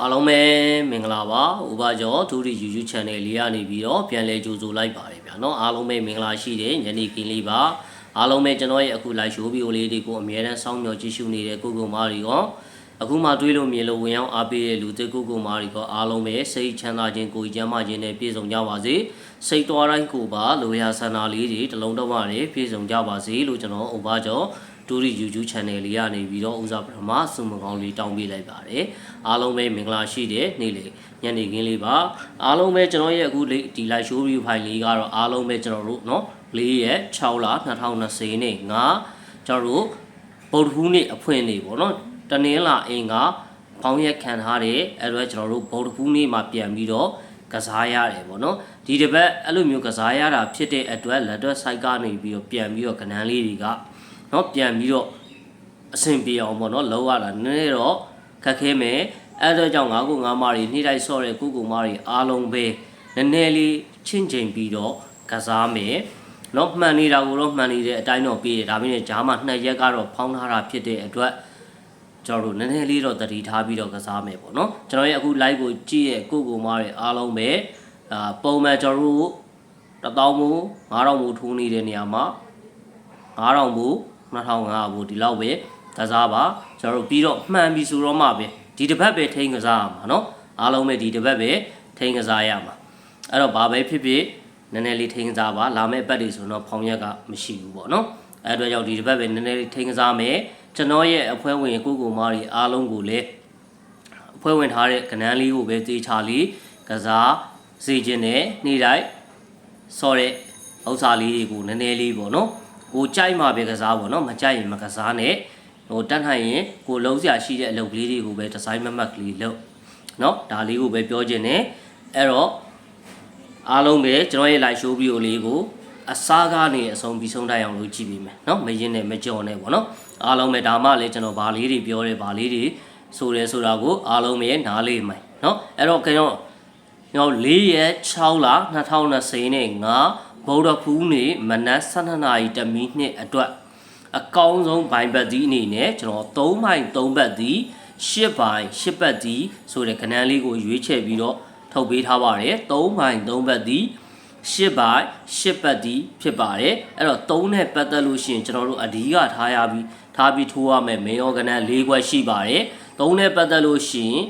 အားလုံးပဲမင်္ဂလာပါဥပကျော်ဒူရီ YouTube channel လေးကနေပြီးတော့ပြန်လည်ကြိုဆိုလိုက်ပါတယ်ဗျာเนาะအားလုံးပဲမင်္ဂလာရှိတယ်ညနေခင်းလေးပါအားလုံးပဲကျွန်တော်ရဲ့အခု live show video လေးတွေကိုအမြဲတမ်းစောင့်မျှော်ကြည့်ရှုနေတဲ့ကိုကိုမာရီကောအခုမှတွေးလို့မြင်လို့ဝင်ရောက်အားပေးတဲ့လူတွေကိုကိုမာရီကောအားလုံးပဲစိတ်ချမ်းသာခြင်းကိုယ်ကျန်းမာခြင်းနဲ့ပြည့်စုံကြပါစေစိတ်တော်တိုင်းကိုပါလိုရာဆန္ဒလေးတွေတလုံးတော့ပါတယ်ပြည့်စုံကြပါစေလို့ကျွန်တော်ဥပကျော် ဒူရီ YouTube channel လေးကနေပြီးတော့ဥစားပထမစုံမကောင်းလေးတောင်းပေးလိုက်ပါတယ်အားလုံးပဲမင်္ဂလာရှိတဲ့နေ့လေညနေခင်းလေးပါအားလုံးပဲကျွန်တော်ရဲ့အခုလေးဒီ live show review file လေးကတော့အားလုံးပဲကျွန်တော်တို့เนาะ၄ရက်6လ2020နဲ့ငါကျွန်တော်တို့ပုတ်ဖူးနေ့အဖွင့်နေ့ပေါ့เนาะတနင်္လာအင်္ဂါပေါင်းရက်ခံထားတဲ့အဲ့တော့ကျွန်တော်တို့ဗုဒ္ဓဖူးနေ့မှာပြန်ပြီးတော့ကစားရတယ်ပေါ့နော်ဒီတစ်ပတ်အဲ့လိုမျိုးကစားရတာဖြစ်တဲ့အတွက်လက်တော့ site ကနေပြီးတော့ပြန်ပြီးတော့ကဏ္ဍလေးတွေက เนาะပြန်ပြီးတော့အဆင်ပြေအောင်ပေါ့နော်လောက်ရတာနည်းနည်းတော့ခက်ခဲမယ်အဲ့တော့ကြောင့်ငါးခုငါးမတွေနေ့တိုင်းဆော့တဲ့ကုကုမတွေအားလုံးပဲနည်းနည်းလေးချင်းချင်းပြီးတော့ကစားမယ်เนาะမှန်နေတာကိုတော့မှန်နေတဲ့အတိုင်းတော့ပြီးတယ်ဒါပေမဲ့ဂျားမှာနှစ်ရက်ကတော့ဖောင်းထားတာဖြစ်တဲ့အတွက် ကျွန်တော်တို့နည်းနည်းလေးတော့တတိထားပြီးတော့ကစားမယ်ပေါ့နော်ကျွန်တော်ရဲ့အခု live ကိုကြည့်ရဲ့ကိုကိုမားတွေအားလုံးပဲအာပုံမှန်ကျွန်တော်တို့1000မူ9000မူထိုးနေတဲ့နေရာမှာ9000မူ 2500မူဒီလောက်ပဲကစားပါကျွန်တော်တို့ပြီးတော့မှန်ပြီဆိုတော့မှပဲဒီတစ်ပတ်ပဲထိန်းကစားရမှာเนาะအားလုံးပဲဒီတစ်ပတ်ပဲထိန်းကစားရမှာအဲ့တော့ဘာပဲဖြစ်ဖြစ်နည်းနည်းလေးထိန်းကစားပါလာမယ့်ပတ်တွေဆိုတော့ဖောင်ရက်ကမရှိဘူးပေါ့နော်အဲ့အတွက်ကြောင့်ဒီတစ်ပတ်ပဲနည်းနည်းလေးထိန်းကစားမယ်ကျွန်တော်ရဲ့အဖွဲဝင်ကိုကိုမားတွေအားလုံးကိုလည်းအဖွဲဝင်ထားတဲ့ကဏ္ဍလေးကိုပဲတေချာလေးကစားစေခြင်းနဲ့နေ့တိုင်းဆော်တဲ့ဥစ္စာလေးတွေကိုနည်းနည်းလေးပေါ့နော် ကိုကြိုက်မှပဲကစားပေါ့နော်မကြိုက်ရင်မကစားနဲ့ဟိုတတ်နိုင်ရင်ကိုလုံးစရာရှိတဲ့အလုပ်ကလေးတွေကိုပဲဒီဇိုင်းမမတ်ကလေးလုပ်နော်ဒါလေးကိုပဲပြောခြင်းနဲ့အဲ့တော့အားလုံးပဲကျွန်တော်ရဲ့ live show video လေးကိုအစားကနေအဆုံးပြီးဆုံးတိုက်အောင်လို့ကြည့်ပေးမယ်နော်မရင်နဲ့မကြော်နဲ့ပေါ့နော်အားလုံးပဲဒါမှလည်းကျွန်တော်ဗာလေးတွေပြောတယ်ဗာလေးတွေဆိုတယ်ဆိုတာကိုအားလုံးပဲနားလေးမယ်နော်အဲ့တော့ကျွန်တော်ကျွန်တော်၄ရက်6လ2020နဲ့9 ဗုဒ္ဓဖူးနေ့မနက်12နာရီတမီနှစ်အတွက်အကောင်းဆုံးဘိုင်ဘတ်ဒီအနေနဲ့ကျွန်တော်3ဘိုင်3ဘတ်ဒီ10ဘိုင်10ဘတ်ဒီဆိုတဲ့ကဏ္ဍလေးကိုရွေးချယ်ပြီးတော့ထုတ်ပေးထားပါတယ်3ဘိုင်3ဘတ်ဒီ10ဘိုင်10ပတ်ဒီဖြစ်ပါတယ်အဲ့တော့3နဲ့ပတ်သက်လို့ရှိရင်ကျွန်တော်တို့အဓိကထားရပြီးထားပြီးထိုးရမယ်မေယောကနန်၄ခွက်ရှိပါတယ်3နဲ့ပတ်သက်လို့ရှိရင်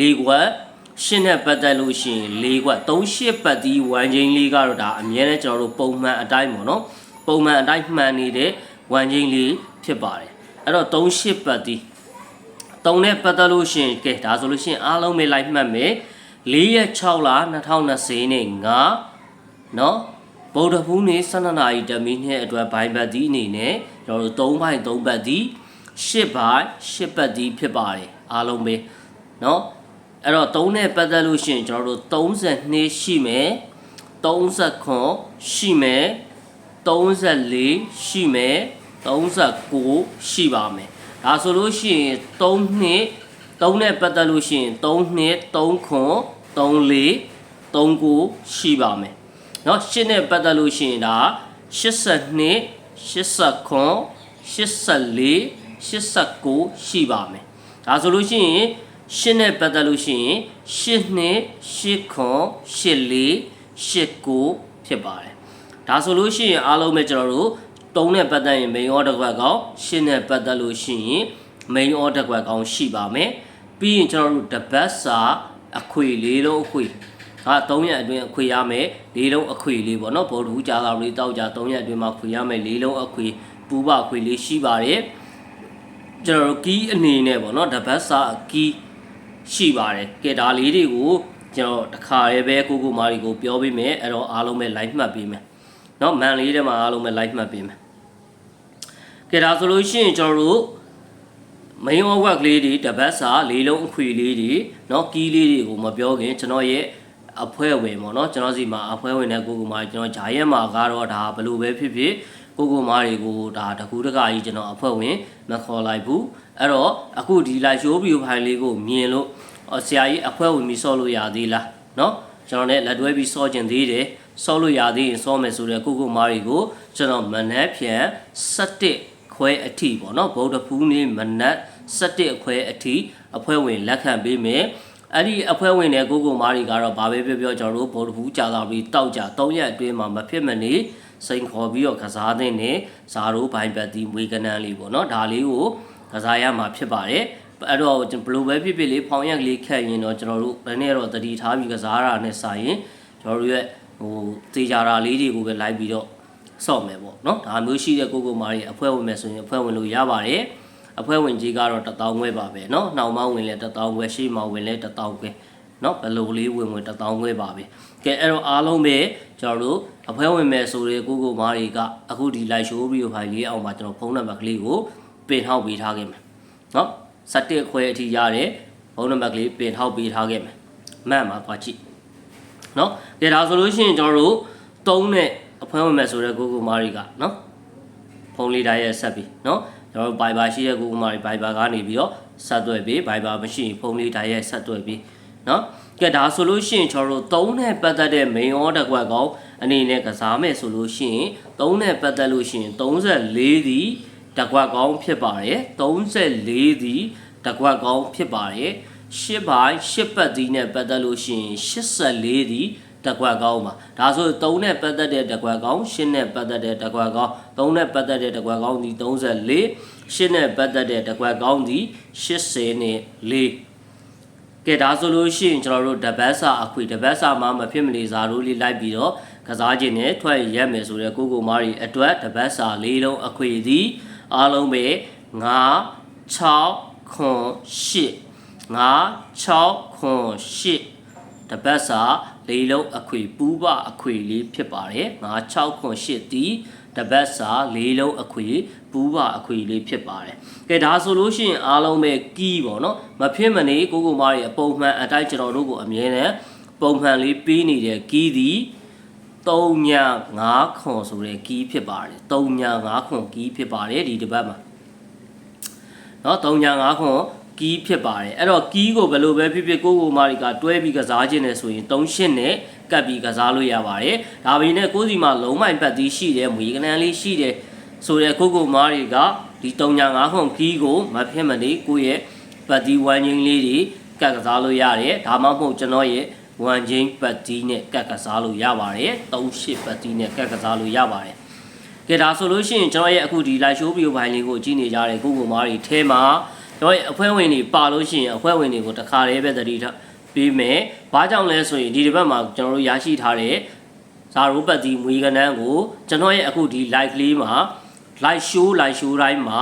၄ခွက် ရှင်းနဲ့ပတ်သက်လို့ရှိရင်၄ခွက်3ရှစ်ပတ်ဒီဝမ်ချင်းလေးကတော့ဒါအမြဲတမ်းကျွန်တော်တို့ပုံမှန်အတိုင်းပေါ့နော်ပုံမှန်အတိုင်းမှန်နေတဲ့ဝမ်ချင်းလေးဖြစ်ပါတယ်အဲ့တော့3ရှစ်ပတ်ဒီ3နဲ့ပတ်သက်လို့ရှိရင်ကဲဒါဆိုလို့ရှိရင်အားလုံးပဲလိုက်မှတ်မယ်4ရက်6လ2020နဲ့9နော်ဗုဒ္ဓဖူးနေ့12နာရီတမီနဲ့အတွက်ဘိုင်ဘတ်ဒီအနေနဲ့ကျွန်တော်တို့3ဘိုင်3ဘတ်ဒီ10ဘိုင်10ဘတ်ဒီဖြစ်ပါတယ်အားလုံးပဲနော် အဲ့တော့3နဲ့ပတ်သက်လို့ရှိရင်ကျွန်တော်တို့32ရှိမယ်39ရှိမယ်34ရှိမယ်39ရှိပါမယ်ဒါဆိုလို့ရှိရင်3နှစ်3နဲ့ပတ်သက်လို့ရှိရင်3နှစ်3ခွန်34 39ရှိပါမယ်เนาะ8နဲ့ပတ်သက်လို့ရှိရင်ဒါ82 89 84 89ရှိပါမယ်ဒါဆိုလို့ရှိရင် 8နဲ့ပတ်သက်လို့ရှိရင်8နှစ်8ခွန်84 89ဖြစ်ပါတယ်ဒါဆိုလို့ရှိရင်အားလုံးပဲကျွန်တော်တို့3နဲ့ပတ်သက်ရင် main order ကွက်ကောင်8နဲ့ပတ်သက်လို့ရှိရင် main order ကွက်ကောင်ရှိပါမယ်ပြီးရင်ကျွန်တော်တို့တပတ်စာအခွေလေးလုံးအခွေဟာ3ရက်အတွင်းအခွေရမယ်လေးလုံးအခွေလေးပေါ့နော်ဘောဓူကြာတာလေးတောက်ကြ3ရက်အတွင်းမှာခွေရမယ်လေးလုံးအခွေပူပအခွေလေးရှိပါတယ်ကျွန်တော်တို့ကီးအနေနဲ့ပေါ့နော်တပတ်စာကီး ရှိပါတယ်ကဲဒါလေးတွေကိုကျွန်တော်တခါရဲပဲကိုကိုမာရီကိုပြောပေးမယ်အဲ့တော့အားလုံးပဲ live မှတ်ပေးမယ်เนาะမန်လေးထဲမှာအားလုံးပဲ live မှတ်ပေးမယ်ကဲဒါဆိုလို့ရှိရင်ကျွန်တော်တို့ main work လေးတွေတပတ်စာလေးလုံးအခွေလေးတွေเนาะကီးလေးတွေကိုမပြောခင်ကျွန်တော်ရဲ့အဖွဲဝင်ပေါ့เนาะကျွန်တော်စီမှာအဖွဲဝင်တဲ့ကိုကိုမာကျွန်တော်ဂျာရက်မှာကတော့ဒါဘလို့ပဲဖြစ်ဖြစ်ကိုကိုမာတွေကိုဒါတကူတကကြီးကျွန်တော်အဖွဲဝင်မခေါ်လိုက်ဘူးအဲ့တော့အခုဒီ live show view file လေးကိုမြင်လို့ ဆရာကြီးအခွဲဝင်ပြီးစောလို့ရသေးလားနော်ကျွန်တော်လည်းလက်တွဲပြီးစောကျင်သေးတယ်စောလို့ရသေးရင်စောမယ်ဆိုတဲ့ကိုကိုမားတွေကိုကျွန်တော်မနက်ဖြန်7ခွဲအထိပေါ့နော်ဗုဒ္ဓဖူးနေ့မနက်7အခွဲအထိအခွဲဝင်လက်ခံပေးမယ်အဲ့ဒီအဖွဲဝင်တဲ့ကိုကိုမားတွေကတော့ဘာပဲပြောပြောကျွန်တော်တို့ဗောဓဘူးကြာတာပြီးတောက်ကြ၃ရက်အတွင်းမှာမဖြစ်မနေစိန်ခေါ်ပြီးတော့ကစားတဲ့နဲ့ဇာတို့ဘိုင်ပတ်တီမွေကနန်းလေးပေါ့နော်ဒါလေးကိုကစားရမှာဖြစ်ပါတယ် အဲ့တော့ဘယ်လိုပဲဖြစ်ဖြစ်လေးဖောင်ရက်ကလေးခက်ရင်တော့ကျွန်တော်တို့ဘယ်နဲ့တော့တတိထားပြီးကစားရတာနဲ့စာရင်ကျွန်တော်တို့ရဲ့ဟိုတေချာတာလေးတွေကိုပဲလိုက်ပြီးတော့ဆော့မယ်ပေါ့နော်ဒါမျိုးရှိတဲ့ကိုကိုမားတွေအဖွဲ့ဝင်မယ်ဆိုရင်အဖွဲ့ဝင်လို့ရပါတယ်အဖွဲ့ဝင်ကြီးကတော့1000ခွဲပါပဲเนาะနှောင်မောင်းဝင်လဲ1000ခွဲရှေ့မောင်းဝင်လဲ1000ခွဲเนาะဘယ်လိုလေးဝင်ဝင်1000ခွဲပါပဲကဲအဲ့တော့အားလုံးပဲကျွန်တော်တို့အဖွဲ့ဝင်မယ်ဆိုတဲ့ကိုကိုမားတွေကအခုဒီ live show ဗီဒီယိုဖိုင်လေးအောင်မှာကျွန်တော်ဖုန်းနံပါတ်ကလေးကိုပင်ထောက်ပေးထားခဲ့မယ်เนาะ 17ခွဲအထိရတဲ့ဘုံနံပါတ်ကလေးပင်ထောက်ပေးထားခဲ့မယ်။မှန်ပါကွာကြည့်။နော်။ဒါဒါဆိုလို့ရှိရင်ကျွန်တော်တို့3နဲ့အဖွဲဝင်မယ်ဆိုတဲ့ Google မာရီကနော်။ဖုန်းလေးတိုင်းရဲ့ဆက်ပြီးနော်။ကျွန်တော်တို့ Viber ရှိတဲ့ Google မာရီ Viber ကနေပြီးတော့ဆက်သွယ်ပြီး Viber မရှိရင်ဖုန်းလေးတိုင်းရဲ့ဆက်သွယ်ပြီးနော်။ကဲဒါဆိုလို့ရှိရင်ကျွန်တော်တို့3နဲ့ပတ်သက်တဲ့ main order ကွက်ကောင်အနေနဲ့ကစားမယ်ဆိုလို့ရှိရင်3နဲ့ပတ်သက်လို့ရှိရင်34ဒီ တကွက်ကောင်ဖြစ်ပါတယ်34ဒီတကွက်ကောင်ဖြစ်ပါတယ်8ဘိုင်8ပတ်ဒီနဲ့ပတ်သက်လို့ရှိရင်84ဒီတကွက်ကောင်းပါဒါဆို3နဲ့ပတ်သက်တဲ့တကွက်ကောင်း8နဲ့ပတ်သက်တဲ့တကွက်ကောင်း3နဲ့ပတ်သက်တဲ့တကွက်ကောင်းဒီ34 8နဲ့ပတ်သက်တဲ့တကွက်ကောင်းဒီ80နဲ့4ကဲဒါဆိုလို့ရှိရင်ကျွန်တော်တို့တပတ်စာအခွေတပတ်စာမှာမဖြစ်မနေစားလို့လေးလိုက်ပြီးတော့ကစားခြင်းနဲ့ထွက်ရက်မယ်ဆိုတဲ့ကိုကိုမားရီအတွက်တပတ်စာ၄လုံးအခွေသည် အားလုံးပဲ9 6ခွန်8 9 6ခွန်8တပတ်စာလေးလုံးအခွေပူးပအခွေလေးဖြစ်ပါတယ်9 6ခွန်8တီတပတ်စာလေးလုံးအခွေပူးပအခွေလေးဖြစ်ပါတယ်ကဲဒါဆိုလို့ရှိရင်အားလုံးပဲကီးပေါ့နော်မဖြစ်မနေကိုကိုမားရဲ့အပုံမှန်အတိုင်းကျွန်တော်တို့ကိုအမြဲတမ်းပုံမှန်လေးပေးနေတဲ့ကီးသည် 3ည5ခွန်ဆိုတဲ့ကီးဖြစ်ပါတယ်3ည5ခွန်ကီးဖြစ်ပါတယ်ဒီတစ်ပတ်မှာเนาะ3ည5ခွန်ကီးဖြစ်ပါတယ်အဲ့တော့ကီးကိုဘယ်လိုပဲဖြစ်ဖြစ်ကိုကိုမာရီကတွဲပြီးကစားခြင်းနဲ့ဆိုရင်3ရှစ်နဲ့ကပ်ပြီးကစားလို့ရပါတယ်ဒါပေမဲ့ကိုစီမှာလုံးမိုင်ပတ်သီးရှိတယ်မွေကနန်းလေးရှိတယ်ဆိုတဲ့ကိုကိုမာရီကဒီ3ည5ခွန်ကီးကိုမဖြစ်မနေကိုယ့်ရဲ့ပတ်သီးဝမ်းချင်းလေးတွေကပ်ကစားလို့ရတယ်ဒါမှမဟုတ်ကျွန်တော်ရဲ့ ဝမ်ချင်းပတ်တီးနဲ့ကတ်ကစားလို့ရပါတယ်3ရှစ်ပတ်တီးနဲ့ကတ်ကစားလို့ရပါတယ်ကဲဒါဆိုလို့ရှိရင်ကျွန်တော်ရဲ့အခုဒီ live show video ဘိုင်လေးကိုကြည့်နေကြတဲ့ကိုကိုမားတွေထဲမှာကျွန်တော်ရဲ့အဖွဲ့ဝင်တွေပါလို့ရှိရင်အဖွဲ့ဝင်တွေကိုတစ်ခါတည်းပဲသတိထားပေးမယ်။ဘာကြောင့်လဲဆိုရင်ဒီတစ်ပတ်မှာကျွန်တော်တို့ရရှိထားတဲ့ဇာရိုးပတ်တီမွေကနန်းကိုကျွန်တော်ရဲ့အခုဒီ live လေးမှာ live show live show တိုင်းမှာ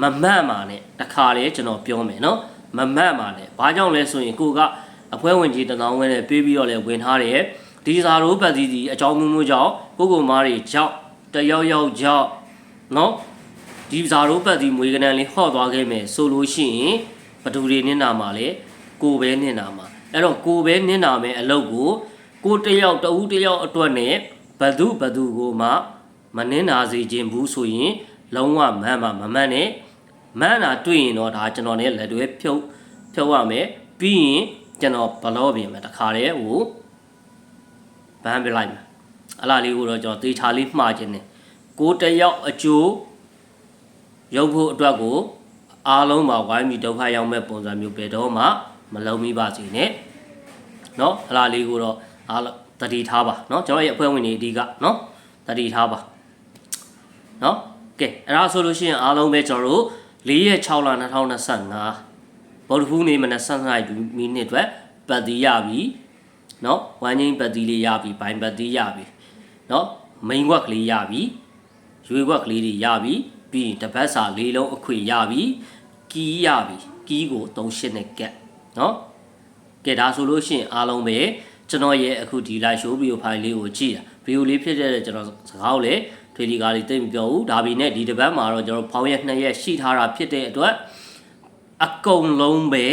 မမှတ်ပါနဲ့တခါတည်းကျွန်တော်ပြောမယ်နော်မမှတ်ပါနဲ့ဘာကြောင့်လဲဆိုရင်ကိုက အဖွဲဝင်ကြီးတနောင်းဝဲနဲ့ပေးပြီးတော့လဲဝင်ထားတယ်ဒီစာရိုးပတ်စီစီအကြောင်းမျိုးမျိုးကြောင့်ကိုကိုမားတွေကြောက်တယောက်ယောက်ကြောက်နော်ဒီစာရိုးပတ်စီမွေးကနန်းလေးဟော့သွားခဲ့မယ်ဆိုလို့ရှိရင်ဘသူတွေနင်းနာမှာလဲကိုပဲနင်းနာမှာအဲ့တော့ကိုပဲနင်းနာမယ်အလုပ်ကိုကိုတယောက်တဦးတယောက်အတွက်နဲ့ဘသူဘသူကိုမှမနင်းနာစေခြင်းဘူးဆိုရင် လုံးဝမှန်မှမမှန်နဲ့မှန်တာတွေ့ရင်တော့ဒါကျွန်တော်နဲ့လက်တွဲဖြုတ်ဖြုတ်ရမယ်ပြီးရင် ကျွန်တော်ဘလော့ပြင်မှာတခါတည်းဟိုဘန်းပြလိုက်မှာအလားလေးကိုတော့ကျွန်တော်တေချာလေးမှားခြင်းနဲ့ကိုတယောက်အကျိုးရုပ်ဖို့အတွက်ကိုအားလုံးမှာဝိုင်းပြီးဒုက္ခရောက်မဲ့ပုံစံမျိုးပဲတော့မှမလုံးမိပါစေနဲ့เนาะအလားလေးကိုတော့အားတတိထားပါเนาะကျွန်တော်ရဲ့အဖွဲ့ဝင်တွေအဓိကเนาะတတိထားပါเนาะကဲအဲ့ဒါဆိုလို့ရှိရင်အားလုံးပဲကျွန်တော်တို့4ရက်6လ2025 ဘော်ဒဖူးနေမနက်7:00နာရီမိနစ်အတွက်ပတ်တီးရပြီเนาะဝမ်းချင်းပတ်တီးလေးရပြီဘိုင်ပတ်တီးရပြီเนาะမိန်ခွက်ကလေးရပြီရွေခွက်ကလေးတွေရပြီပြီးရင်တပတ်စာလေးလုံးအခွေရပြီကီးရပြီကီးကို38နဲ့ကက်เนาะကဲဒါဆိုလို့ရှိရင်အားလုံးပဲကျွန်တော်ရဲ့အခုဒီ live show video file လေးကိုကြည့်တာ video လေးဖြစ်တဲ့ကျွန်တော်စကားကိုလည်းထွေလီကားလေးသိမပြောဘူးဒါပေမဲ့ဒီတစ်ပတ်မှာတော့ကျွန်တော်ဖောင်းရက်2ရက်ရှိထားတာဖြစ်တဲ့အတွက် အကုန်လုံးပဲ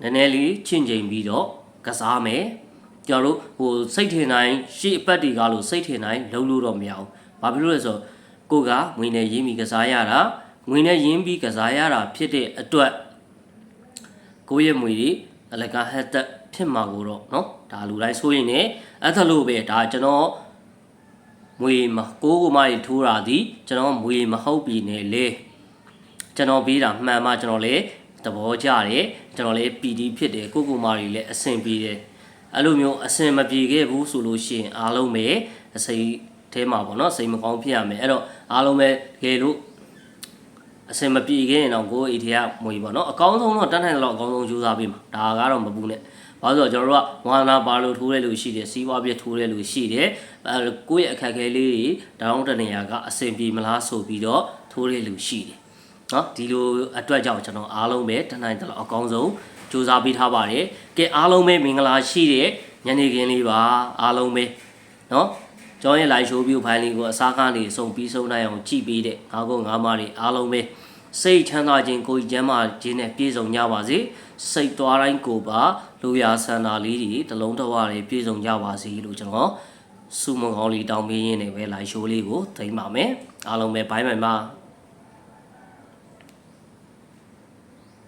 နည်းနည်းလေးချင့်ချိန်ပြီးတော့ကစားမယ်ကျွန်တော်တို့ဟိုစိတ်ထင်တိုင်းရှေ့အပတ်ဒီကားလို့စိတ်ထင်တိုင်းလုံးလို့တော့မရဘူးဘာဖြစ်လို့လဲဆိုတော့ကိုကငွေနဲ့ရင်းပြီးကစားရတာငွေနဲ့ရင်းပြီးကစားရတာဖြစ်တဲ့အတွက်ကိုရဲ့ငွေတွေအလကားဟက်တက်ဖြစ်မှာကိုတော့เนาะဒါလူတိုင်းဆိုရင်လည်းအဲ့ဒါလို့ပဲဒါကျွန်တော်မွေမကိုကိုမကြီးထိုးတာဒီကျွန်တော်မွေမဟုတ်ပြီနဲ့လေ ကျွန်တော်ပြီးတာမှန်မှကျွန်တော်လေသဘောကျတယ်ကျွန်တော်လည်းပီတီဖြစ်တယ်ကိုကိုမာတွေလည်းအဆင်ပြေတယ်အဲ့လိုမျိုးအဆင်မပြေခဲ့ဘူးဆိုလို့ရှိရင်အားလုံးပဲအစိထဲမှာပေါ့နော်စိတ်မကောင်းဖြစ်ရမယ်အဲ့တော့အားလုံးပဲတကယ်လို့အဆင်မပြေခဲ့ရင်တော့ကိုယ်အိတ်ထဲကမွေပေါ့နော်အကောင်းဆုံးတော့တတ်နိုင်တယ်လို့အကောင်းဆုံးကြိုးစားပေးမှာဒါကတော့မပူနဲ့ဘာလို့လဲဆိုတော့ကျွန်တော်တို့ကဝါနာပါလို့ထိုးတဲ့လူရှိတယ်စီးပွားပြထိုးတဲ့လူရှိတယ်အဲကိုယ့်ရဲ့အခက်အခဲလေးတွေတောင်းတနေရကအဆင်ပြေမလားဆိုပြီးတော့ထိုးတဲ့လူရှိတယ် နော်ဒီလိုအတွက်ကြောင့်ကျွန်တော်အားလုံးပဲတနိုင်တယ်လို့အကောင်းဆုံးစူးစမ်းပေးထားပါတယ်ကဲအားလုံးပဲမင်္ဂလာရှိတဲ့ညနေခင်းလေးပါအားလုံးပဲနော်ကျောင်းရဲ့ live show view ဖိုင်လေးကိုအစားကနေစုံပြီးဆုံးနိုင်အောင်ကြည့်ပေးတဲ့ငါကောငါမတွေအားလုံးပဲစိတ်ချမ်းသာခြင်းကိုယ်ကျမ်းမာခြင်းနဲ့ပြည့်စုံကြပါစေစိတ်သွားတိုင်းကိုပါလူရဆန္ဒလေးတွေတလုံးတဝတွေပြည့်စုံကြပါစေလို့ကျွန်တော်စုမုံကောင်းလေးတောင်းပေးရင်းနဲ့ပဲ live show လေးကိုသိမ်းပါမယ်အားလုံးပဲဘိုင်းဘိုင်ပါ